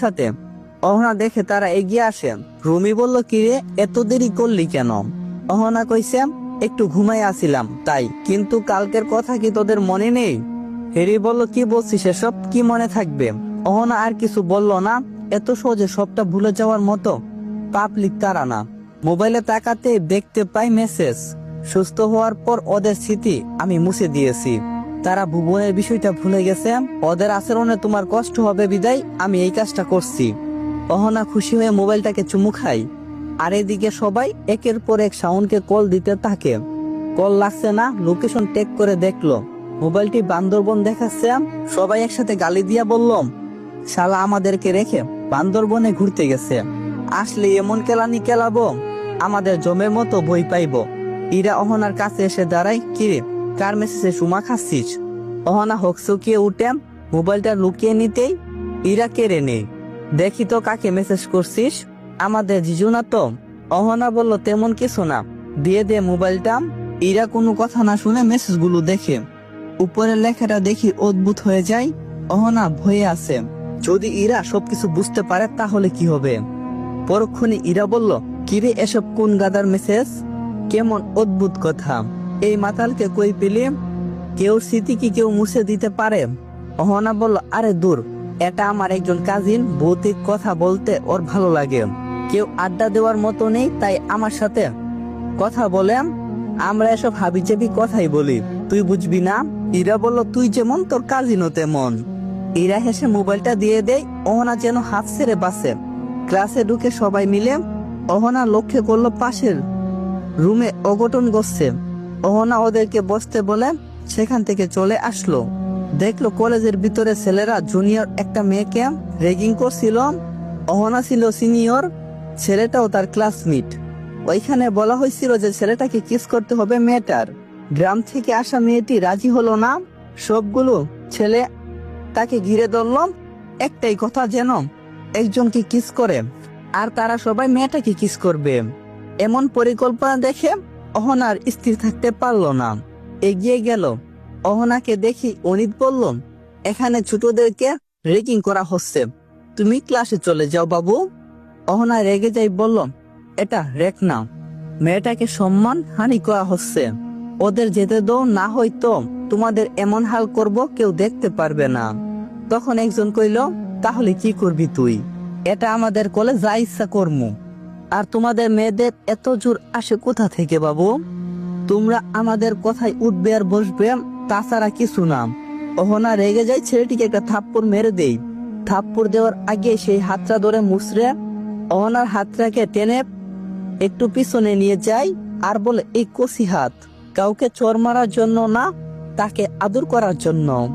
একসাথে। অহনা দেখে তারা এগিয়ে আসে। রুমি বলল, কিরে, এত দেরি করলি কেন? অহনা কইছে, একটু ঘুমাই আসিলাম, তাই। কিন্তু কালকের কথা কি তোদের মনে নেই? হেরি বলল, কি বলছিস এসব? কি মনে থাকবে? অহনা আর কিছু বলল না। এত সহজে সবটা ভুলে যাওয়ার মতো পাবলিক তারা না। মোবাইলে তাকাতে দেখতে পাই মেসেজ। সুস্থ হওয়ার পর ওদের স্মৃতি আমি মুছে দিয়েছি। তারা ভুবনের বিষয়টা ভুলে গেছে। ওদের আচরণে তোমার কষ্ট হবে, বিদায়। আমি এই কাজটা করছি। অহনা খুশি হয়ে মোবাইলটাকে চুমু খাই আর এদিকে সবাই একের পর এক শাওনকে কল দিতে থাকে। কল লাগছে না, লোকেশন টেক করে দেখল। মোবাইলটি বান্দরবন দেখাচ্ছে। সবাই একসাথে গালি দিয়া বললাম শালা আমাদেরকে রেখে বান্দরবনে ঘুরতে গেছে। আসলে এমন কেলানি কেলাবো, আমাদের জমের মতো বই পাইবো। ইরা অহনার কাছে এসে দাঁড়ায় কিরে কার মেসেজে সুমা খাচ্ছিস? অহনা হকসুকিয়ে উঠেম, মোবাইলটা লুকিয়ে নিতেই ইরা কেড়ে নেই দেখি তো কাকে মেসেজ করছিস? আমাদের জিজু না তো। অহনা বলল, তেমন কিছু না। দিয়ে দে মোবাইলটা। ইরা কোনো কথা না শুনে মেসেজগুলো দেখে। উপরের লেখাটা দেখি অদ্ভুত হয়ে যায়। অহনা ভয়ে আছে। যদি ইরা সবকিছু বুঝতে পারে, তাহলে কি হবে? পরক্ষণে ইরা বলল, কিরে, এসব কোন গাদার মেসেজ? কেমন অদ্ভুত কথা। এই মাতালকে কই পেলে? কেউ স্মৃতি কি কেউ মুছে দিতে পারে? অহনা বলল, আরে দূর, এটা আমার একজন কাজিন, ভৌতিক কথা বলতে ওর ভালো লাগে। কেউ আড্ডা দেওয়ার মতো নেই, তাই আমার সাথে কথা বলে। আমরা এসব হাবিজাবি কথাই বলি। তুই বুঝবি না? ইরা বলল, তুই যেমন তোর কাজিনও তেমন। ইরা হেসে মোবাইলটা দিয়ে দেয়। অহনা যেন হাত ছেড়ে বাসে। ক্লাসে ঢুকে সবাই মিলে অহনা লক্ষ্য করল পাশের রুমে অঘটন ঘটছে। অহনা ওদেরকে বসতে বলে সেখান থেকে চলে আসলো। দেখল কলেজের ভিতরে ছেলেরা জুনিয়র একটা মেয়েকে রেগিং করছিল। অহনা ছিল সিনিয়র, ছেলেটাও তার ক্লাসমেট। ওইখানে বলা হয়েছিল যে ছেলেটাকে কিস করতে হবে মেয়েটার। গ্রাম থেকে আসা মেয়েটি রাজি হলো না। সবগুলো ছেলে তাকে ঘিরে ধরল, একটাই কথা যেন একজনকে কিস করে আর তারা সবাই মেয়েটাকে কিস করবে। এমন পরিকল্পনা দেখে অহনার স্থির থাকতে পারল না। এগিয়ে গেল। অহনাকে দেখি অনিত বলল, এখানে ছোটদেরকে রেকিং করা হচ্ছে। তুমি ক্লাসে চলে যাও বাবু। অহনা রেগে যাই বলল, এটা রেক না। মেয়েটাকে সম্মান হানি করা হচ্ছে। ওদের যেতে দাও না হয়তো তোমাদের এমন হাল করব কেউ দেখতে পারবে না। তখন একজন কইল, তাহলে কি করবি তুই? এটা আমাদের কলে যা ইচ্ছা কর্ম। তোমাদের মেয়েদের এত জোর আসে কোথা থেকে, বাবু? তোমরা আমাদের কথায় উঠবে আর বসবে, তাছাড়া কিছু না। অহনা রেগে যায় ছেলেটিকে একটা থাপ্পড় মেরে দেই থাপ্পড় দেওয়ার আগে সেই হাতটা ধরে মুসরে অহনার হাতটাকে টেনে একটু পিছনে নিয়ে যায় আর বলে, এই কষি হাত, কাউকে চর মারার জন্য না, তাকে আদর করার জন্য।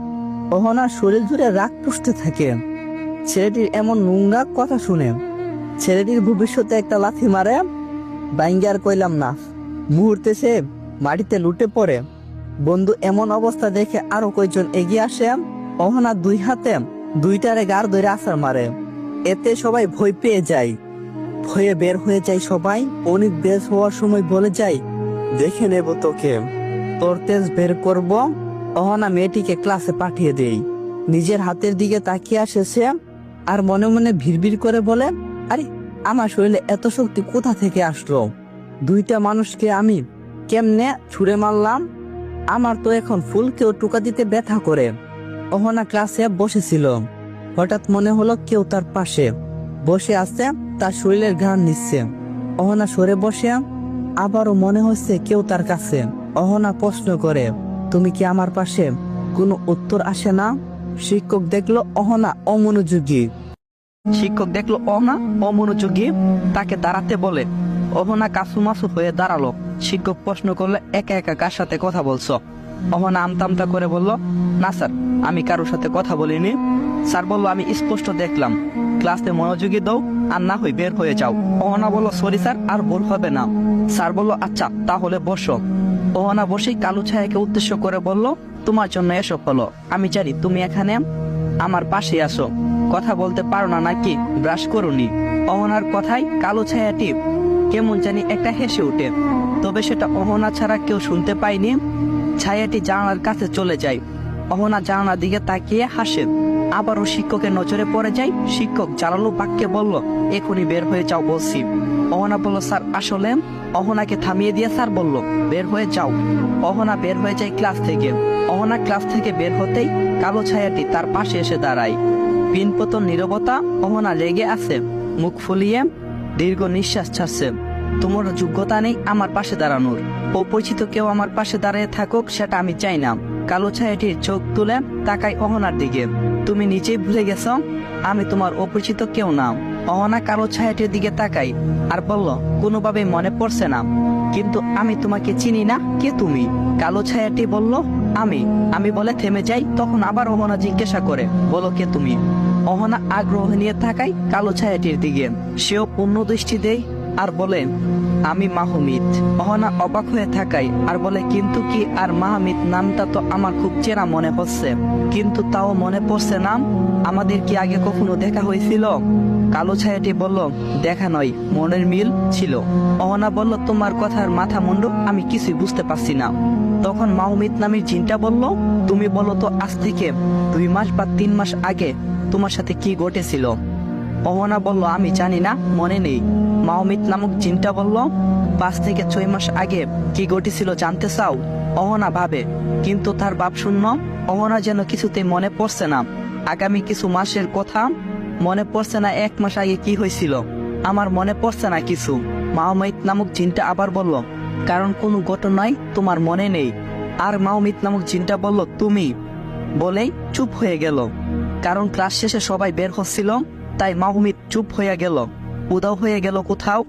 অহনার শরীর জুড়ে রাগ পুষতে থাকে। ছেলেটির এমন নোংরা কথা শুনে ছেলেটির ভবিষ্যতে একটা লাথি মারে বাইঙ্গার কইলাম না। মুহূর্তে সে মাটিতে লুটে পড়ে। বন্ধু এমন অবস্থা দেখে আরও কয়েকজন এগিয়ে আসে। অহনা দুই হাতে দুইটারে গার ধরে আসার মারে। এতে সবাই ভয় পেয়ে যায়। ভয়ে বের হয়ে যায় সবাই। অনেক বের হওয়ার সময় বলে যায়, দেখে নেব তোকে। তোর তেজ বের করব। অহনা মেয়েটিকে ক্লাসে পাঠিয়ে দেই নিজের হাতের দিকে তাকিয়ে আসে সে, আর মনে মনে ভিড় করে বলে আরে, আমার শরীরে এত শক্তি কোথা থেকে আসলো? দুইটা মানুষকে আমি কেমনে ছুঁড়ে মারলাম? আমার তো এখন ফুলকেও টুকা দিতে ব্যথা করে। অহনা ক্লাসে বসেছিল। হঠাৎ মনে হলো কেউ তার পাশে বসে আছে, তার শরীরের ঘ্রাণ নিচ্ছে। অহনা সরে বসে, আবারও মনে হচ্ছে কেউ তার কাছে। অহনা প্রশ্ন করে, তুমি কি আমার পাশে কোনো উত্তর আসে না? শিক্ষক দেখল অহনা অমনোযোগী। শিক্ষক দেখল অহনা অমনোযোগী। তাকে দাঁড়াতে বলে, অহনা কাসুমাসু হয়ে দাঁড়াল। শিক্ষক প্রশ্ন করলে, একা একা কার সাথে কথা বলছো? অহনা আমতামতা করে বলল, না স্যার, আমি কারোর সাথে কথা বলিনি। স্যার বলল, আমি স্পষ্ট দেখলাম। ক্লাসে মনোযোগী দাও আর না হই বের হয়ে যাও। অহনা বলল, সরি স্যার, আর ভুল হবে না। স্যার বলল আচ্ছা তাহলে বসো। অহনা বসেই কালু ছায়াকে উদ্দেশ্য করে বলল, তোমার জন্য এসব হলো। আমি জানি তুমি এখানে, আমার পাশে আসো কথা বলতে পারো না নাকি? ব্রাশ করুনি অহনার কথায় কালো ছায়াটি কেমন জানি একটা হেসে ওঠে। তবে সেটা অহনা ছাড়া কেউ শুনতে পায়নি। ছায়াটি জানালার কাছে চলে যায়। অহনা জানালার দিকে তাকিয়ে হাসে। আবারও শিক্ষকের নজরে পড়ে যায়। শিক্ষক জালালো বাক্যে বলল, এখনই বের হয়ে যাও বলছি। অহনা বলল, স্যার, আসলে? অহনাকে থামিয়ে দিয়ে স্যার বলল, বের হয়ে যাও। অহনা বের হয়ে যায় ক্লাস থেকে। অহনা ক্লাস থেকে বের হতেই কালো ছায়াটি তার পাশে এসে দাঁড়ায়। পিনপতন নীরবতা অহনা লেগে আছে। মুখ ফুলিয়ে দীর্ঘ নিঃশ্বাস ছাড়ছে। তোমার যোগ্যতা নেই আমার পাশে দাঁড়ানোর। অপরিচিত কেউ আমার পাশে দাঁড়িয়ে থাকুক, সেটা আমি চাই না। কালো ছায়াটির চোখ তুলে তাকাই অহনার দিকে। তুমি নিজেই ভুলে গেছ, আমি তোমার অপরিচিত কেউ না। অহনা কালো ছায়াটির দিকে তাকাই আর বলল কোনোভাবে মনে পড়ছে না। কিন্তু আমি তোমাকে চিনি না, কে তুমি? কালো ছায়াটি বলল আমি আমি বলে থেমে যাই, তখন আবার অহনা জিজ্ঞাসা করে, বলো কে তুমি? অহনা আগ্রহ নিয়ে থাকাই কালো ছায়াটির দিকে। সেও পূর্ণ দৃষ্টি দেয় আর বলে আমি মাহমিদ। অহনা অবাক হয়ে থাকাই আর বলে, কিন্তু কি আর মাহমিদ? নামটা তো আমার খুব চেনা মনে হচ্ছে কিন্তু তাও মনে পড়ছে নাম? আমাদের কি আগে কখনো দেখা হয়েছিল? কালো ছায়াটি বলল, দেখা নয়, মনের মিল ছিল। অহনা বলল, তোমার কথার মাথা মুন্ডু আমি কিছুই বুঝতে পারছি না। তখন মাহমিদ নামের জিনটা বলল, তুমি বলো তো, আজ থেকে দুই মাস বা তিন মাস আগে তোমার সাথে কি ঘটেছিল? অহনা বলল, আমি জানি না, মনে নেই। মাহমিদ নামক চিন্তা বলল, পাঁচ থেকে ছয় মাস আগে কি ঘটেছিল জানতে চাও? অহনা ভাবে, কিন্তু তার বাপ শূন্য। অহনা যেন কিছুতে মনে পড়ছে না। আগামী কিছু মাসের কথা মনে পড়ছে না এক মাস আগে কি হয়েছিল। আমার মনে পড়ছে না কিছু। মাহমিদ নামক চিন্তা আবার বলল, কারণ কোনো ঘটনাই তোমার মনে নেই। আর মাহমিদ নামক চিন্তা বলল, তুমি? বলেই চুপ হয়ে গেল। কারণ ক্লাস শেষে সবাই বের হচ্ছিল, তাই মাহমিদ চুপ হয়ে গেল। উদাও হয়ে গেল কোথাও?